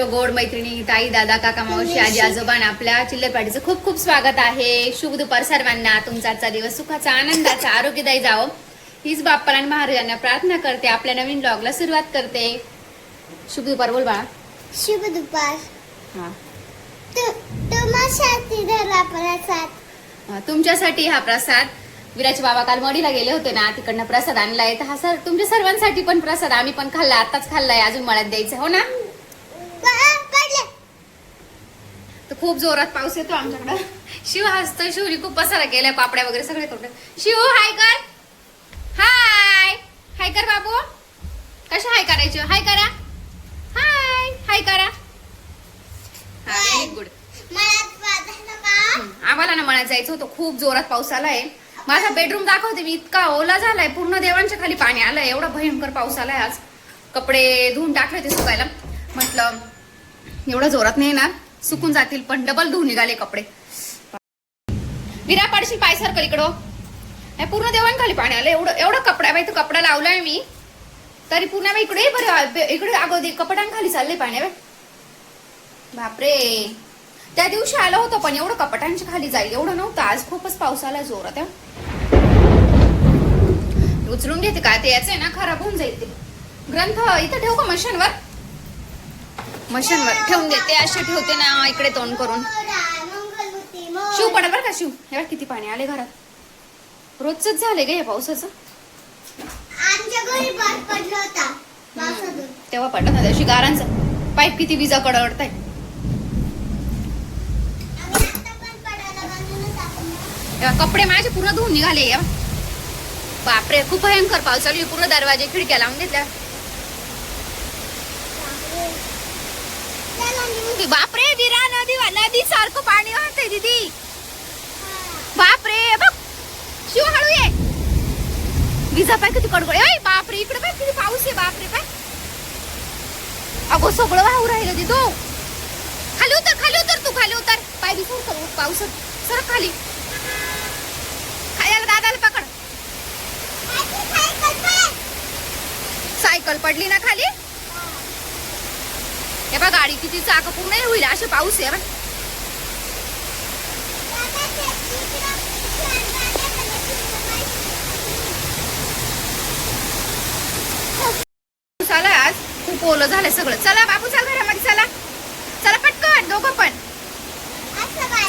सर्व गोड मैत्रिणी ताई दादा काका मावशी आजी आजोबा आणि आपल्या चिल्लरपाटीचं खूप खूप स्वागत आहे. शुभ दुपार सर्वांना. तुमचा आजचा दिवस सुखाचा आनंदाचा आरोग्यदायी जावो. हीच बाप्पाला आणि महाराजांना प्रार्थना करते. आपल्या नवीन ब्लॉगला सुरुवात करते. शुभ दुपार बोल बाळा. शुभ दुपार. हा. तुमच्यासाठी हा प्रसाद. विराचे बाबा काल मडीला गेले होते ना तिकडनं प्रसाद आणलाय. तर हा सर तुमच्या सर्वांसाठी पण प्रसाद आम्ही पण खाल्ला आताच खाल्लाय. अजून मळ्यात द्यायचं हो ना प- पडले तर खूप जोरात पाऊस येतो आमच्याकडं. शिव हसतोय. शिवनी खूप पसारा केलाय पापड्या वगैरे सगळे करून शिव हाय कर. हाय. हाय कर बाबू. कशा हाय करायचे? हाय करा. हाय. हाय करा. हा व्हेरी गुड. आम्हाला ना मळ्यात जायचं होतं. खूप जोरात पाऊस आलाय. माझा बेडरूम दाखवते मी. इतका ओला झालाय. पूर्ण देवांच्या खाली पाणी आलंय. एवढा भयंकर पाऊस आलाय आज. कपडे धुवून टाकले ते सुकायला. म्हटलं एवढा जोरात नाही येणार. सुकून जातील पण डबल धुवून निघाले कपडे. विरा पाडशील पाय सारखं इकडं हो. हे. पूर्ण देवांखाली पाणी आलं एवढं एवढं कपडा बाई तो कपडा लावलाय मी तरी पूर्ण बाई इकडे बरं. इकडे अगोदर कपड्यांखाली चालले पाणी बाई. बापरे. त्या दिवशी आलं होतं पण एवढं कपाटांच्या खाली जाईल. एवढं नव्हतं. आज खूपच पाऊस आला जोरात उचलून घेते का? ते याचं आहे ना खराब होऊन जाईल ते. ग्रंथ इथं ठेवू का मशीनवर? मशीनवर ठेवून देते असे ठेवते ना इकडे तोंड करून. शिव पडा बरं का शिव. हे किती पाणी आले घरात. रोजच झाले ग या पावसाचं. तेव्हा पडलं ना त्याशी गारांचं. पाईप किती विजा कडवडताय कपडे माझे पूर्ण धुवून निघाले. या बापरे खूप भयंकर पाऊस चालू. पूर्ण दरवाजे खिडक्या लावून घेतल्या. बापरे विरा नदी नदी सारखं पाणी वाहतंय दीदी. बापरे बघ शिव हळू ये. विजा पाय किती कडकड ए बापरे इकडे पाय किती पाऊस आहे बापरे पाय. अगो सगळं वाहू राहिलं दिदो. खाली उतर खाली उतर तू खाली उतर. पाय विसर पाऊस सर खाली. खायला दादाला पकड. सायकल पडली ना खाली? हे बघ गाडी किती चाक पूर्ण होईल असे पाऊस आहे बघ. आज. खूप ओलं झालं सगळं. चला बाबू चल घरामध्ये चला. चला पटकन दोघं पण.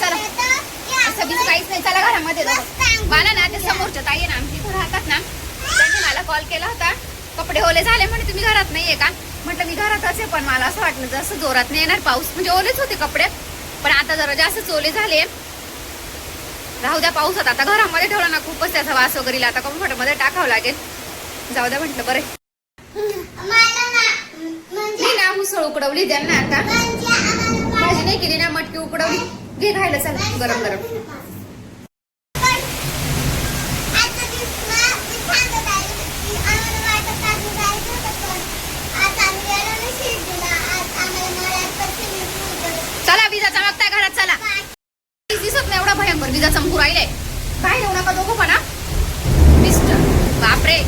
चला. असं बीच काहीच नाही. चला घरामध्ये मला ना ते समोरच्या ताई आहे ना आमची. इथं राहतात ना. त्यांनी मला कॉल केला होता. कपडे ओले झाले म्हणे तुम्ही घरात नाहीये का? म्हटलं मी घरातच आहे पण मला असं वाटलं जसं जोरात नाही येणार पाऊस. म्हणजे ओलेच होते कपडे पण आता जरा जास्त ओले झाले. राहू द्या पाऊस आता घरामध्ये ठेवला ना खूपच त्याचा वास वगैरे आता कम्फर्टमध्ये टाकावं लागेल. जाऊ द्या म्हटलं बरं. ना मी ना मुसळ उकडवली त्यांना आता. भाजी नाही केली ना मटकी उकडवली. घे खायला चाल गरम गरम पण आजचा दिवस ना मी सांगत आहे की आम्हाला वाटत आहे जायचं होतं पण आज आम्ही गेलो नाही शिर्डीला आज आम्हाला मळ्यात पण swimming pool कडे. चला विजा चमकताय घरात चला काय? काहीच दिसत नाही एवढा भयंकर विजा चमकू राहिलाय बाहेर येऊ नका दोघं पण हा. मिस्टर बापरे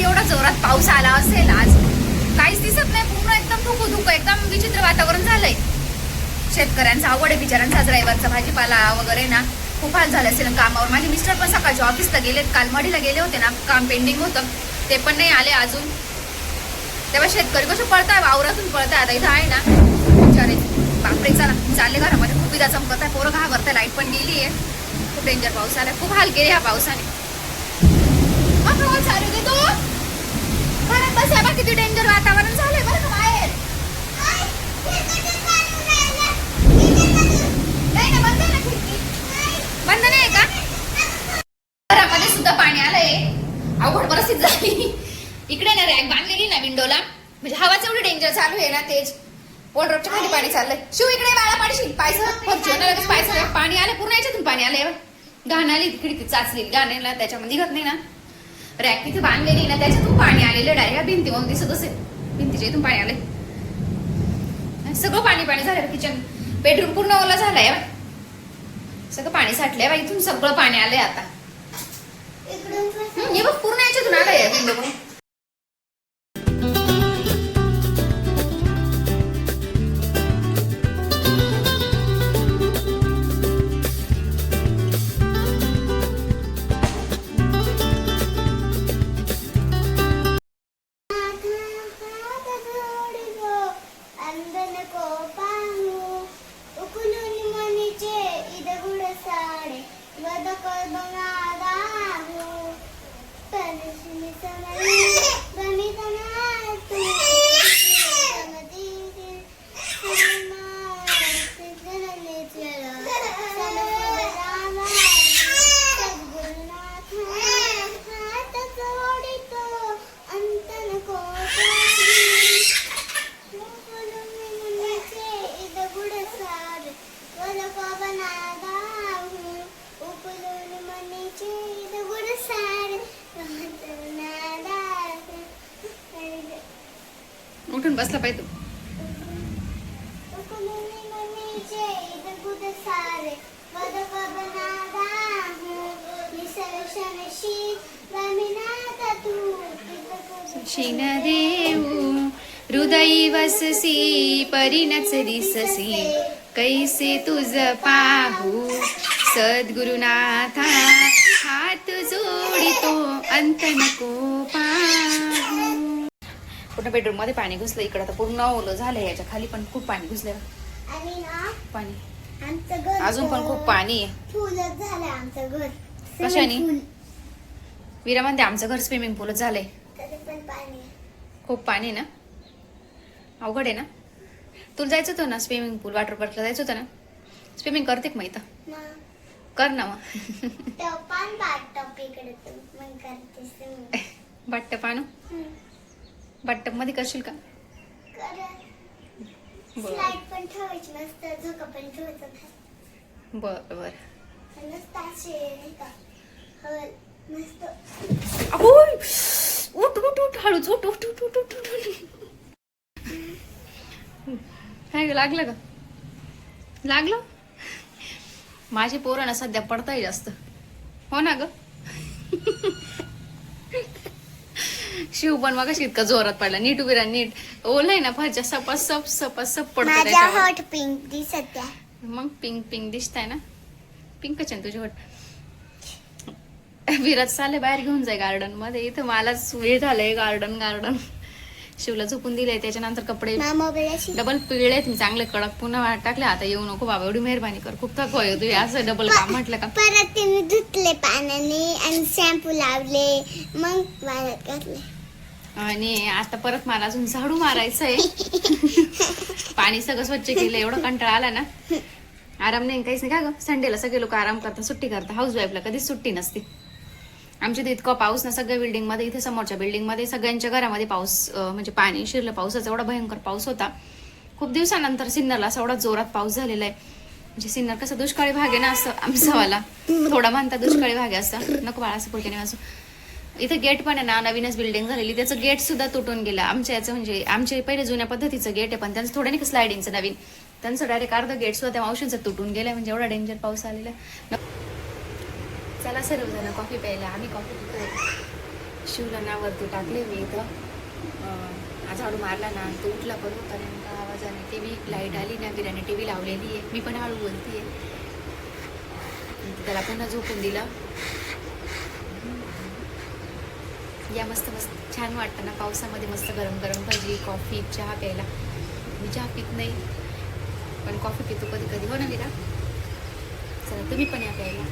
एवढा जोरात पाऊस आला असेल आज काहीच दिसत नाही पूर्ण एकदम धुकू धुकू एकदम विचित्र वातावरण झालंय शेतकऱ्यांचा आवड आहे बिचाऱ्यांचा ड्रायव्हरचा भाजीपाला वगैरे ना खूप हाल झाले असेल कामावर. माझे मिस्टर पण सकाळच्या ऑफिसला गेले कालमाडीला गेले होते ना. काम पेंडिंग होतं. ते पण नाही आले अजून. तेव्हा शेतकरी कसे पळताय? वावरातून पळताय. आता इथं आहे ना. बिचारे. बापरे चला. चालले घरामध्ये. खूप विजा चमकत आहे. पोरं घाबरताय. लाइट पण गेली आहे. खूप डेंजर पाऊस आला खूप हाल केले ह्या पावसाने. चालू दे तू? घरात बा किती डेंजर वातावरण बंद नाही का? घरामध्ये सुद्धा पाणी आलंय. अवघड परिस्थिती झाली. इकडे ना रॅक बांधलेली ना विंडोला. म्हणजे हवाच एवढी डेंजर चालू आहे ना तेच. वॉर्ड्रॉपच्या खाली पाणी चाललंय. शिव इकडे बाळा पाणी पायसर फॉर्च्युनर पाणी आलं पूर्ण याच्यातून पाणी आलंय. घाण आली खिडकी चाचली. घाणेला त्याच्यामध्ये निघत नाही ना. रॅक तिथे बांधलेली ना त्याच्यातून पाणी आलेलं डायरेक्ट भिंतीवरून दिसत असेल. भिंतीच्या इथून पाणी आलंय. सगळं पाणी पाणी झालं किचन बेडरूम पूर्ण ओला झालाय. सगळं पाणी साठलंय बाई इथून सगळं पाणी आलंय आता. हे बघ पूर्ण याच्यातून आलंय विंडो बसला पाहिजे शिन देऊ हृदयी वससी परिणच दिससी. कैसे तुझ पाहू सद्गुरुनाथा हात जोडितो अंत नको पा पूर्ण बेडरूममध्ये पाणी घुसलं इकडं तर पूर्ण ओलं झालंय याच्या खाली पण खूप पाणी ना पाणी. अजून पण खूप पाणी झालं कशाने? विरा म्हणते आमचं घर स्विमिंग पूलच झालंय. खूप पाणी ना? अवघड आहे ना? तुला जायचं होतं ना स्विमिंग पूल वॉटर पार्कला जायचं होतं ना? स्विमिंग करते का ना. कर ना मग. तो. पण बट्टपमध्ये करशील का? स्लाईड पण ठेवायची मस्त झोका पण ठेवायचं खाली. बर बर! उठ उठ उठ हळूच उठ उठ उठ उठ उठ उठ. काय ग, लागलं का? लागलं? माझी पोरं ना सध्या पडताय जास्त. हो ना ग? शिव पण मग इतका जोरात पडला. नीट उभी राहा नीट. ओलय ना फारच्या सपा सप सपा सप पडतो माझ्या त्याच्यावर. हॉट पिंक दिसत आहे. मग पिंक पिंक दिसताय ना? पिंकच आहे ना तुझी होट विराज चालले बाहेर घेऊन जाय गार्डनमध्ये. इथं मलाच वेळ झालंय गार्डन गार्डन शिवला झोपून दिलंय त्याच्यानंतर कपडे डबल पिळलेत मी चांगले कडक पुन्हा वाट टाकले. आता येऊ नको बाबा एवढी मेहरबानी कर. खूप थकवा आहे तुम्ही असं डबल काम म्हटलं का? परत तिने धुतले पाण्याने आणि शॅम्पू लावले. मग वाळत घातले. आणि आता परत मला अजून झाडू मारायचं आहे पाणी सगळं स्वच्छ केलं एवढं कंटाळा आला ना. आराम नाही काहीच नाही. का ग? संडेला सगळे लोक आराम करतात सुट्टी करतात. हाऊस वाईफला कधीच सुट्टी नसते. आमच्या इथे इतका पाऊस ना सगळ्या बिल्डिंगमध्ये इथे समोरच्या बिल्डिंगमध्ये सगळ्यांच्या घरामध्ये पाऊस म्हणजे पाणी शिरलं पावसाचा एवढा भयंकर पाऊस होता. खूप दिवसानंतर सिन्नरला असा एवढा जोरात पाऊस झालेला आहे. म्हणजे सिन्नर कसं दुष्काळी भाग आहे ना असं आमचा वाला. थोडा म्हणता दुष्काळी भाग आहे असं. नको बाळा असं पुढे वाचू इथं गेट पण आहे ना नवीनच बिल्डिंग झालेली. त्याचं गेट सुद्धा तुटून गेलं. आमच्या याचं म्हणजे आमचे पहिले जुन्या पद्धतीचं गेट आहे पण त्यांचं थोडं नाही का स्लायडिंगचं नवीन. त्यांचं डायरेक्ट अर्ध गेट सुद्धा त्या मावशींचं तुटून गेलं म्हणजे एवढा डेंजर पाऊस आलेला चला सर्व जण कॉफी प्यायला. आम्ही कॉफी पितो शिवला ना वरती टाकले मी इथं. झाडू मारला ना तो उठला पण होता नेमका आवाजाने. टी व्ही लाइट आली ना बिराने टी व्ही लावलेली आहे. मी पण हळू बोलते त्याला पुन्हा झोपून दिलं. या मस्त मस्त छान वाटतं ना पावसामध्ये मस्त गरम गरम भजी कॉफी चहा प्यायला. मी चहा पित नाही पण कॉफी पितो कधी कधी. हो ना विरा चला तुम्ही पण या प्यायला.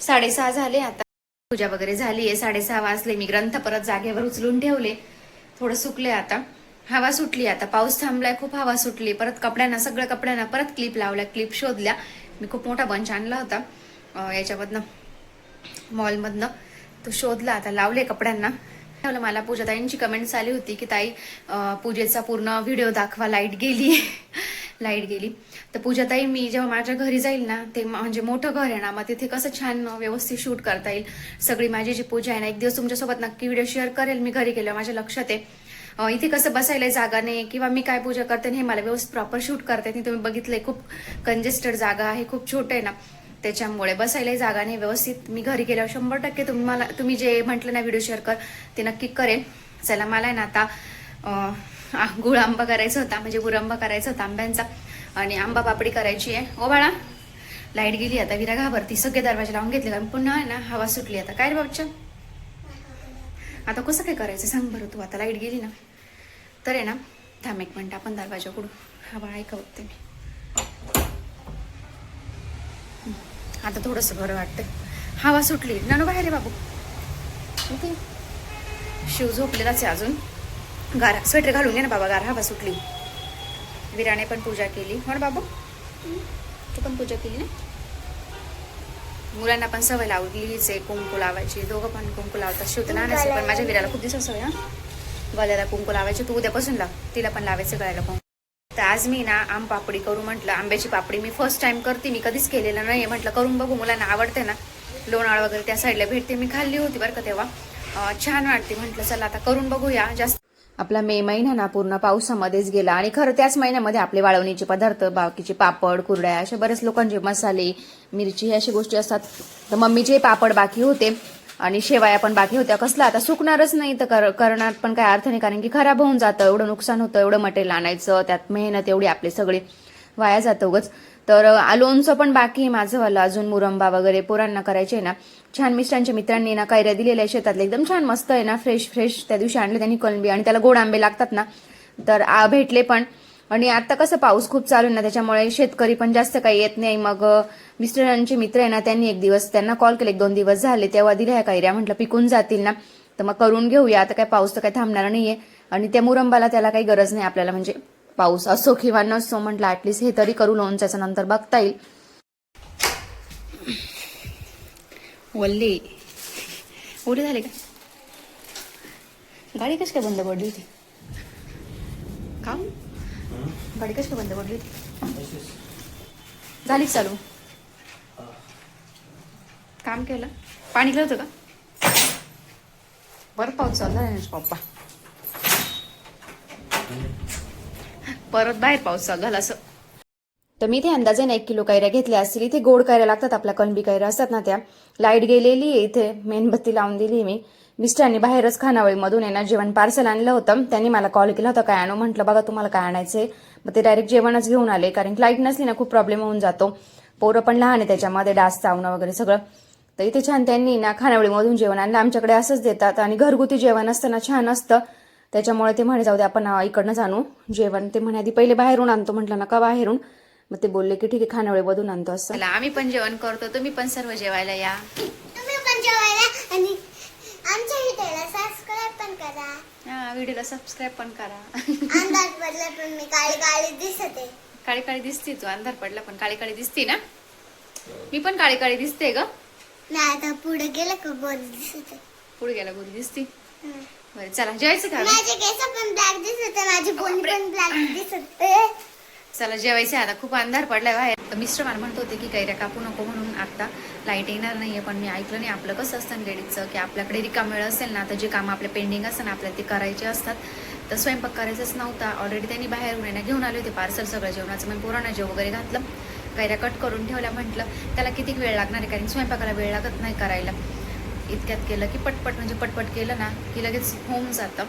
साडेसहा झाले आता. पूजा वगैरे झाली आहे साडेसहा वाजले. मी ग्रंथ परत जागेवर उचलून ठेवले. थोडं सुकले आता. हवा सुटली आता. पाऊस थांबलाय खूप हवा सुटली. परत कपड्यांना सगळ्या कपड्यांना परत क्लिप लावल्या क्लिप शोधल्या. मी खूप मोठा बंच आणला होता. याच्यामधनं मॉलमधनं तो शोधला. आता लावले कपड्यांना. ठेवलं मला पूजाताईंची कमेंट्स आली होती की ताई पूजेचा पूर्ण व्हिडिओ दाखवा. लाइट गेली. लाइट गेली. तर पूजाताई मी जेव्हा माझ्या घरी जाईल ना ते म्हणजे मोठं घर आहे ना मग तिथे कसं छान व्यवस्थित शूट करता येईल. सगळी माझी जी पूजा आहे ना एक दिवस तुमच्यासोबत नक्की व्हिडिओ शेअर करेल. मी घरी गेलो माझ्या लक्षात आहे. इथे कसं बसायला जागा नाही किंवा मी काय पूजा करते आणि हे मला व्यवस्थित प्रॉपर शूट करते नाही. तुम्ही बघितलंय खूप कंजेस्टेड जागा आहे खूप छोटं आहे ना. त्याच्यामुळे बसायलाही जागा नाही. व्यवस्थित मी घरी गेल्यावर शंभर टक्के तुम्ही मला तुम्ही जे म्हटलं ना व्हिडिओ शेअर कर ते नक्की करेन. चला मला आहे ना आता गुळ आंबा करायचा होता. म्हणजे गुरंबा करायचा होता आंब्यांचा. आणि आंबा पापडी करायची आहे. ओ बाळा लाइट गेली आता. विरा घाबरती सगळे दरवाजे लावून घेतले. कारण पुन्हा आहे ना हवा सुटली आता. काय रे बाबच्या आता कसं काय करायचं? सांग बरं तू. आता लाइट गेली ना. तर आहे ना थांब एक मिनटं. आपण दरवाजा उघडू हवा ऐका बघते मी. आता थोडंसं बरं वाटतंय. हवा सुटली. नानू बाहेर आहे बाबू. ये. शिव झोपलेलाच आहे अजून. गारा स्वेटर घालून ये ना बाबा गारा हवा सुटली. विराने पण पूजा केली. म्हण बाबू. तू पण पूजा केली ना? मुलांना पण सवय लावलीच आहे कुंकू लावायची. दोघं पण कुंकू लावतात. शिव तर लहान पण माझ्या विराला खूप दिवस सवय हा. गळ्याला कुंकू लावायची. तू उद्यापासून लाव. तिला पण लावायचं गळ्याला कुंकू. तर आज मी ना आम पापडी करू म्हटलं. आंब्याची पापडी मी फर्स्ट टाइम करते. मी कधीच केलेलं नाही म्हटलं करून बघू. मुलांना आवडते ना. लोणाळ वगैरे त्या साईडला भेटते. मी खाल्ली होती बरं का तेव्हा. छान वाटते. म्हटलं चला आता करून बघूया. जास्त आपला मे महिना ना पूर्ण पावसामध्येच गेला. आणि खरं त्याच महिन्यामध्ये आपले वाळवणीचे पदार्थ बाकीचे पापड कुरड्या असे बरेच लोकांचे मसाले मिरची अशा गोष्टी असतात. तर मम्मीचे पापड बाकी होते. आणि शेवाया पण बाकी होत्या. कसलं आता सुकणारच नाही तर कर- पण काय अर्थ नाही. कारण की खराब होऊन जातं एवढं नुकसान होतं एवढं मटेरियल आणायचं त्यात मेहनत एवढी आपले सगळे वाया जातं उगच. तर लोणचं पण बाकी आहे माझंवालं अजून मुरंबा वगैरे पोरांना करायचे ना. छान मिस्टरांच्या मित्रांनी ना कैऱ्या दिलेल्या आहे शेतातले. एकदम छान मस्त आहे ना फ्रेश फ्रेश त्या दिवशी आणले त्यांनी कलंबी आणि त्याला गोड आंबे लागतात ना. तर आ, भेटले पण. आणि आता कसं पाऊस खूप चालू आहे ना त्याच्यामुळे शेतकरी पण जास्त काही येत नाही. मग मिस्टरांचे मित्र आहे ना त्यांनी एक दिवस त्यांना कॉल केले. एक दोन दिवस झाले तेव्हा दिल्या ह्या कैऱ्या म्हटलं पिकून जातील ना. तर मग करून घेऊया. आता काय पाऊस तर काही थांबणार नाहीये. आणि त्या मुरंबाला त्याला काही गरज नाही आपल्याला. म्हणजे पाऊस असो किंवा नसो म्हटलं ॲटलिस्ट हे तरी करू लोणच्याचं नंतर बघता येईल. वल्ले ओले झाले का? गाडी कशी काय बंद पडली होती? काम? गाडी कशी बंद पडली? झाली चालू. काम केलं. पाणी गेलं होतं का? बरं पाऊस चालू झाला ना पप्पा. परत बाहेर पाऊस चालू झाला असं. तर मी इथे अंदाजे एक किलो कैऱ्या घेतल्या असतील. इथे गोड कैऱ्या लागतात आपल्या कलबी कैऱ्या असतात ना त्या. लाइट गेलेली आहे इथे मेणबत्ती लावून दिली मी. मिस्टरांनी बाहेरच खानावळीमधून आहे जेवण पार्सल आणलं होतं. त्यांनी मला कॉल केला होता काय आणू? म्हटलं बघा तुम्हाला काय आणायचंय मग ते डायरेक्ट जेवणच घेऊन आले कारण लाइट नसली ना खूप प्रॉब्लेम होऊन जातो. पोरं पण लहान आहे त्याच्यामध्ये डास चावणं वगैरे सगळं. तर इथे छान त्यांनी ना खानावळीमधून जेवण आणलं. आमच्याकडे असंच देतात आणि घरगुती जेवण असतं ना छान असतं. त्याच्यामुळे ते म्हणे जाऊ दे आपण अं, इकडनंच आणू. जेवण ते म्हणे आधी पहिले बाहेरून आणतो. म्हटलं नका बाहेरून. मग ते बोलले की ठीक आहे खानावळीमधून आणतो असं. आम्ही पण जेवण करतो. तुम्ही पण सर्व जेवायला या. तुम्ही पण जेवायला आणि आमच्या हिटेला सबस्क्राईब पण करा. व्हिडिओला सबस्क्राईब पण करा. अंदाज बदला पण मी काळी काळी दिसते. काळी काळी दिसते तू अंधार पडला पण काळी काळी दिसते ना? मी पण काळी काळी दिसते ग. नाही आता पुढे गेलं का गोरी दिसते. पुढे गेला गोरी दिसते. बरं चला जेवायचं का माझे केस पण ब्लॅक दिसत माझी बोनी पण ब्लॅक दिसत. चला जेवायचे आता. खूप अंधार पडलाय बाहेर. तर मिस्टर मला म्हणत होते की कैऱ्या कापू नको म्हणून आता लाइट येणार नाहीये. पण मी ऐकलं नाही. आपलं कसं असतं लेडीजचं की आपल्याकडे रिकाम वेळ असेल ना तर जे काम आपले पेंडिंग असतं ना आपल्याला ते करायचे असतात. तर स्वयंपाक करायचाच नव्हता. ऑलरेडी त्यांनी बाहेरून येणं घेऊन आले होते पार्सल सगळं जेवणाचं. मग पोरांना जेव वगैरे घातलं. कैऱ्या कट करून ठेवल्या. म्हटलं त्याला किती वेळ लागणार आहे? कारण स्वयंपाकाला वेळ लागत नाही करायला. इतक्यात केलं की पटपट म्हणजे पटपट केलं ना की लगेच होऊन जातं.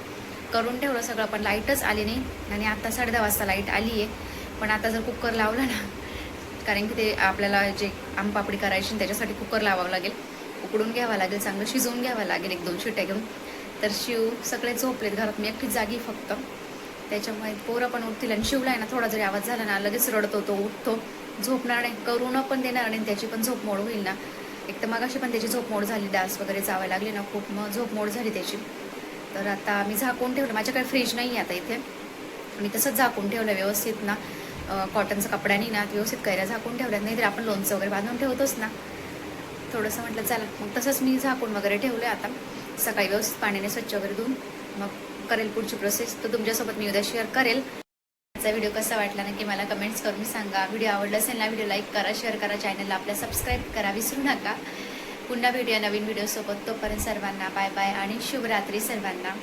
करून ठेवलं सगळं पण लाईटच आली नाही. आणि आता साडे दहा वाजता लाइट आली आहे पण आता जर कुकर लावला ना कारण की ते आपल्याला जे आमपापडी करायची ना, त्याच्यासाठी कुकर लावावं लागेल. उकडून घ्यावं लागेल चांगलं शिजवून घ्यावं लागेल एक दोन शिट्या घेऊन. तर शिव सगळे झोपलेत घरात मी एकटी जागी फक्त. त्याच्यामुळे पोरं पण उठतील आणि शिवला आहे ना थोडा जरी आवाज झाला ना लगेच रडतो तो उठतो. झोपणार नाही करून पण देणार नाही आणि त्याची पण झोप मोड होईल ना. एक तर मगाशी पण त्याची झोप मोड झाली डास वगैरे जावे लागले ना खूप मग झोप मोड झाली त्याची. तर आता मी झाकून ठेवलं माझ्याकडे फ्रीज नाही आहे आता इथे. मी तसंच झाकून ठेवलं व्यवस्थित ना. कॉटनचं कपड्यानी ना व्यवस्थित कैऱ्या झाकून ठेवल्यात नाही तर आपण लोणचं वगैरे बांधून ठेवतोच ना. थोडंसं म्हटलं चला. मग तसंच मी झाकून वगैरे ठेवलं आता. सकाळी व्यवस्थित पाण्याने स्वच्छ वगैरे धुवून. मग करेल पुढची प्रोसेस तर तुमच्यासोबत मी उद्या शेअर करेल. आजचा व्हिडिओ कसा वाटला नक्की मला कमेंट्स करून सांगा. व्हिडिओ आवडला असेल ना व्हिडिओ लाईक करा शेअर करा. चॅनलला आपल्या सबस्क्राईब करा विसरू नका. पुन्हा व्हिडिओ नवीन व्हिडिओसोबत तोपर्यंत सर्वांना बाय बाय आणि शुभरात्री सर्वांना.